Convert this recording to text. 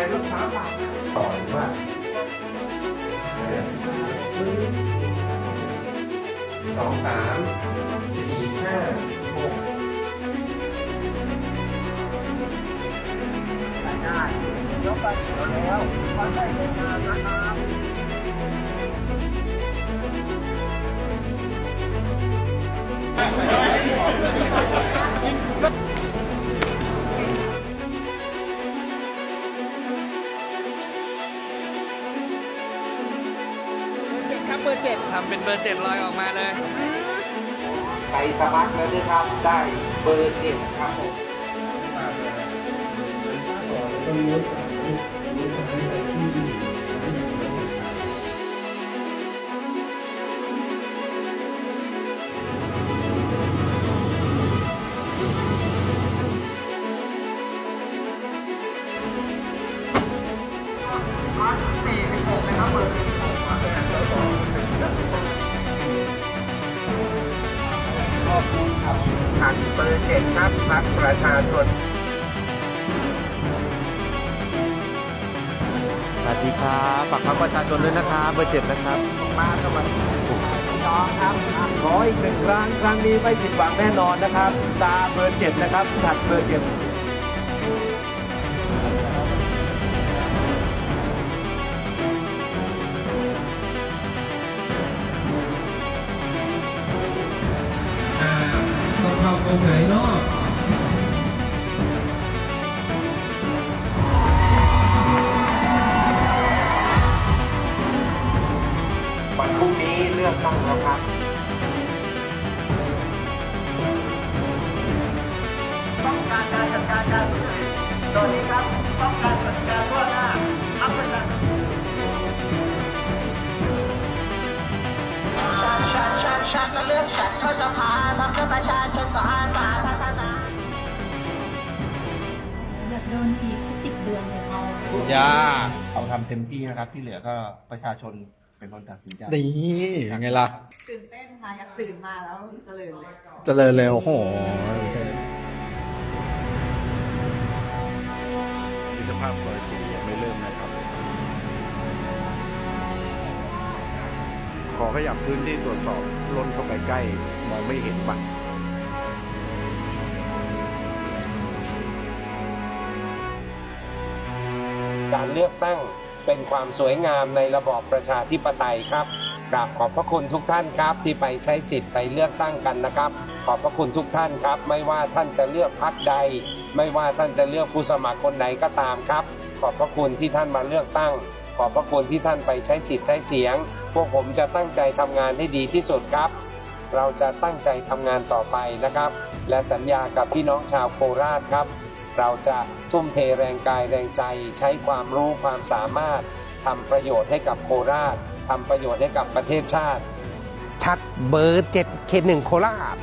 ช้รถฟ้าปาดต่อยว่าสองสามสี่ห้าหกได้ยกไปแล้วพอใช้งานนะครับ ครับเบอร์เจ็ดทำเป็นเบอร์เจ็ดลอยออกมาเลยใครสมัครแล้วได้ทำได้เบอร์เจ็ดครับผมขอบคุณครับ พักเบอร์เจ็ดครับพักประชาชนสวัสดีครับฝากพักประชาชนด้วยนะครับเบอร์เจ็ดนะครับ มาสวัสดีน้องครับ ขออีกหนึ่งครั้งครั้งนี้ไม่ผิดหวังแน่นอนนะครับ ตาเบอร์เจ็ดนะครับฉัดเบอร์เจ็ด องเข้าตรงไหนเนาะวันพรุ่งนี้เลือกตั้งแล้วครับ ต้องการการจัดการการทุจริตโดยนี้ครับ ต้องการจัดการทั่วหน้าอัพประชาชนฉันฉันฉันก็เลือกฉันเข้าสภา อยากโดนอีกสักสิบเดือนเลยค่ะย่าเราทำเต็มที่นะครับ ที่เหลือก็ประชาชนเป็นคนตัดสินใจ นี่ยังไงล่ะ ตื่นเต้นค่ะอยากตื่นมาแล้วเจริญเลยเจริญเลยโอ้โหมิตรภาพซอยสี่ยังไม่เริ่มนะครับ ขอขยับพื้นที่ตรวจสอบล้นเข้าไปใกล้ มองไม่เห็นบัตร การเลือกตั้ง เป็นความสวยงามในระบอบประชาธิปไตยครับกราบขอบพระคุณทุกท่านครับ ที่ไปใช้สิทธิ์ไปเลือกตั้งกันนะครับ ขอบพระคุณทุกท่านครับ ไม่ว่าท่านจะเลือกพรรคใด ไม่ว่าท่านจะเลือกผู้สมัครคนไหนก็ตามครับ ขอบพระคุณที่ท่านมาเลือกตั้ง ขอบพระคุณที่ท่านไปใช้สิทธิ์ใช้เสียง พวกผมจะตั้งใจทำงานให้ดีที่สุดครับ เราจะตั้งใจทำงานต่อไปนะครับ และสัญญากับพี่น้องชาวโคราชครับ เราจะทุ่มเทแรงกายแรงใจ ใช้ความรู้ความสามารถทำประโยชน์ให้กับโคราชทำประโยชน์ให้กับประเทศชาติ ชัดเบอร์เจ็ดเขตหนึ่งโคราช